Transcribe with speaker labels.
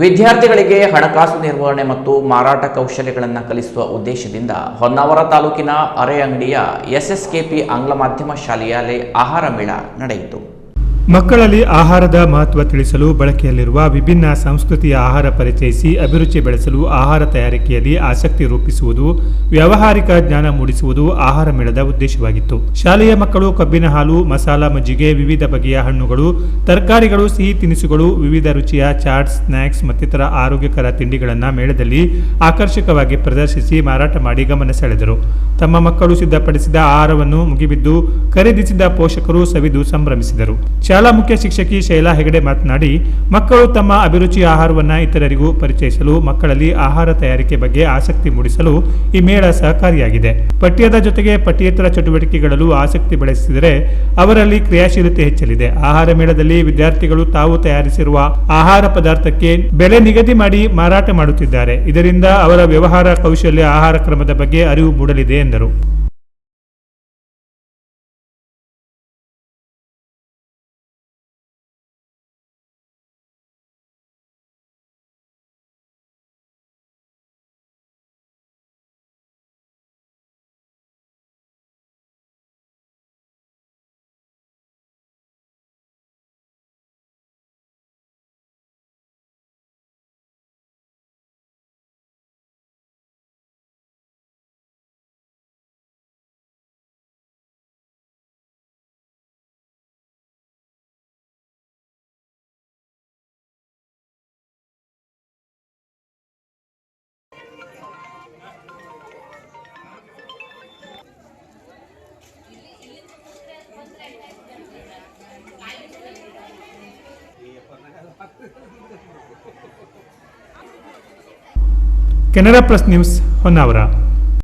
Speaker 1: ವಿದ್ಯಾರ್ಥಿಗಳಿಗೆ ಹಣಕಾಸು ನಿರ್ವಹಣೆ ಮತ್ತು ಮಾರಾಟ ಕೌಶಲ್ಯಗಳನ್ನು ಕಲಿಸುವ ಉದ್ದೇಶದಿಂದ ಹೊನ್ನಾವರ ತಾಲೂಕಿನ ಅರೆಅಂಗಡಿಯ ಎಸ್ಎಸ್ಕೆಪಿ ಆಂಗ್ಲ ಮಾಧ್ಯಮ ಶಾಲೆಯಲ್ಲಿ ಆಹಾರ ಮೇಳ ನಡೆಯಿತು.
Speaker 2: ಮಕ್ಕಳಲ್ಲಿ ಆಹಾರದ ಮಹತ್ವ ತಿಳಿಸಲು ಬಳಕೆಯಲ್ಲಿರುವ ವಿಭಿನ್ನ ಸಂಸ್ಕೃತಿಯ ಆಹಾರ ಪರಿಚಯಿಸಿ, ಅಭಿರುಚಿ ಬೆಳೆಸಲು ಆಹಾರ ತಯಾರಿಕೆಯಲ್ಲಿ ಆಸಕ್ತಿ ರೂಪಿಸುವುದು, ವ್ಯಾವಹಾರಿಕ ಜ್ಞಾನ ಮೂಡಿಸುವುದು ಆಹಾರ ಮೇಳದ ಉದ್ದೇಶವಾಗಿತ್ತು. ಶಾಲೆಯ ಮಕ್ಕಳು ಕಬ್ಬಿನ ಹಾಲು, ಮಸಾಲ ಮಜ್ಜಿಗೆ, ವಿವಿಧ ಬಗೆಯ ಹಣ್ಣುಗಳು, ತರಕಾರಿಗಳು, ಸಿಹಿ ತಿನಿಸುಗಳು, ವಿವಿಧ ರುಚಿಯ ಚಾಟ್ ಸ್ನ್ಯಾಕ್ಸ್ ಮತ್ತಿತರ ಆರೋಗ್ಯಕರ ತಿಂಡಿಗಳನ್ನು ಮೇಳದಲ್ಲಿ ಆಕರ್ಷಕವಾಗಿ ಪ್ರದರ್ಶಿಸಿ ಮಾರಾಟ ಮಾಡಿ ಗಮನ ಸೆಳೆದರು. ತಮ್ಮ ಮಕ್ಕಳು ಸಿದ್ಧಪಡಿಸಿದ ಆಹಾರವನ್ನು ಮುಗಿಬಿದ್ದು, ಖರೀದಿಸಿದ ಪೋಷಕರು ಸವಿದು ಸಂಭ್ರಮಿಸಿದರು. ಶಾಲಾ ಮುಖ್ಯ ಶಿಕ್ಷಕಿ ಶೈಲಾ ಹೆಗಡೆ ಮಾತನಾಡಿ, ಮಕ್ಕಳು ತಮ್ಮ ಅಭಿರುಚಿ ಆಹಾರವನ್ನು ಇತರರಿಗೂ ಪರಿಚಯಿಸಲು, ಮಕ್ಕಳಲ್ಲಿ ಆಹಾರ ತಯಾರಿಕೆ ಬಗ್ಗೆ ಆಸಕ್ತಿ ಮೂಡಿಸಲು ಈ ಮೇಳ ಸಹಕಾರಿಯಾಗಿದೆ. ಪಠ್ಯದ ಜೊತೆಗೆ ಪಠ್ಯೇತರ ಚಟುವಟಿಕೆಗಳಲ್ಲೂ ಆಸಕ್ತಿ ಬೆಳೆಸಿದರೆ ಅವರಲ್ಲಿ ಕ್ರಿಯಾಶೀಲತೆ ಹೆಚ್ಚಲಿದೆ. ಆಹಾರ ಮೇಳದಲ್ಲಿ ವಿದ್ಯಾರ್ಥಿಗಳು ತಾವು ತಯಾರಿಸಿರುವ ಆಹಾರ ಪದಾರ್ಥಕ್ಕೆ ಬೆಲೆ ನಿಗದಿ ಮಾಡಿ ಮಾರಾಟ ಮಾಡುತ್ತಿದ್ದಾರೆ. ಇದರಿಂದ ಅವರ ವ್ಯವಹಾರ, ಕೌಶಲ್ಯ, ಆಹಾರ ಕ್ರಮದ ಬಗ್ಗೆ ಅರಿವು ಮೂಡಲಿದೆ ಎಂದರು. Canara plus news Honnavar